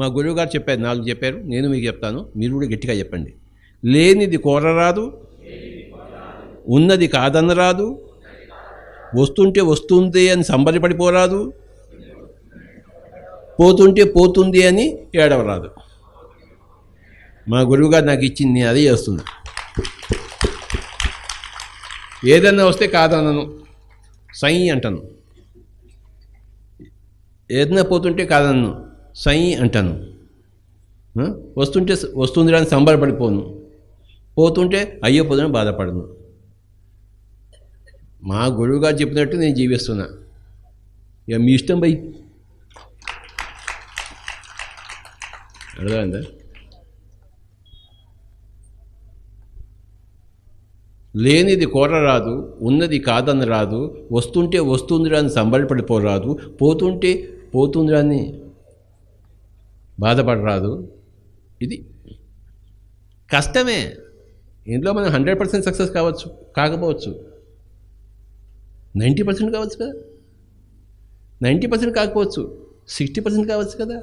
మా గురువు గారు చెప్పారు నాలుగు చెప్పారు నేను మీకు చెప్తాను మీరు కూడా గట్టిగా చెప్పండి. లేనిది కోరరాదు ఉన్నది కాదనరాదు వస్తుంటే వస్తుంది అని సంబరపడిపోరాదు పోతుంటే పోతుంది అని ఏడవరాదు మా గురువుగారు నాకు ఇచ్చింది నేను అదే చేస్తున్నా. ఏదన్నా వస్తే కాదనను సై అంటాను. ఏదైనా పోతుంటే కాదన్ను. సై అంటాను. వస్తుంటే వస్తుంది అని సంబరపడిపోను పోతుంటే అయ్యో పోదని బాధపడను. మా గురువుగారు చెప్పినట్టు నేను జీవిస్తున్నా. ఇక మీ ఇష్టం పోయి అర్థమైందా? లేనిది కోరరాదు ఉన్నది కాదని రాదు వస్తుంటే వస్తుందిరా అని సంబరపడిపోరాదు పోతుంటే పోతుందిరా అని బాధపడరాదు. ఇది కష్టమే. ఇంట్లో మనం హండ్రెడ్ పర్సెంట్ సక్సెస్ కావచ్చు కాకపోవచ్చు. నైంటీ పర్సెంట్ కావచ్చు కదా. నైంటీ పర్సెంట్ కాకపోవచ్చు. సిక్స్టీ పర్సెంట్ కావచ్చు కదా.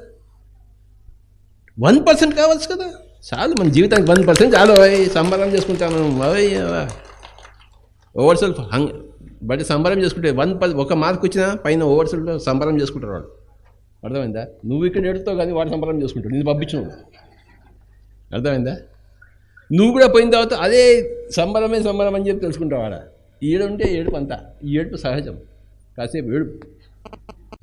వన్ పర్సెంట్ కావచ్చు కదా. చాలు మన జీవితానికి వన్ పర్సెంట్ చాలు. అవి సంబరం చేసుకుంటాం మనం అవి ఓవర్ సెల్ఫ్ హంగ్ బట్ సంబరం చేసుకుంటే వన్ పర్ ఒక మార్క్ వచ్చినా పైన ఓవర్ సెల్ఫ్ సంబరం చేసుకుంటారు వాళ్ళు. అర్థమైందా? నువ్వు ఇక్కడ ఎడుతావు కానీ వాడు సంబరం చేసుకుంటాడు. నేను పంపించిన. అర్థమైందా? నువ్వు కూడా పోయిన తర్వాత అదే సంబరమే సంబరం అని చెప్పి తెలుసుకుంటావు ఆడ. ఈడుంటే ఏడుపు అంతా. ఈ ఏడుపు సహజం. కాసేపు ఏడుపు.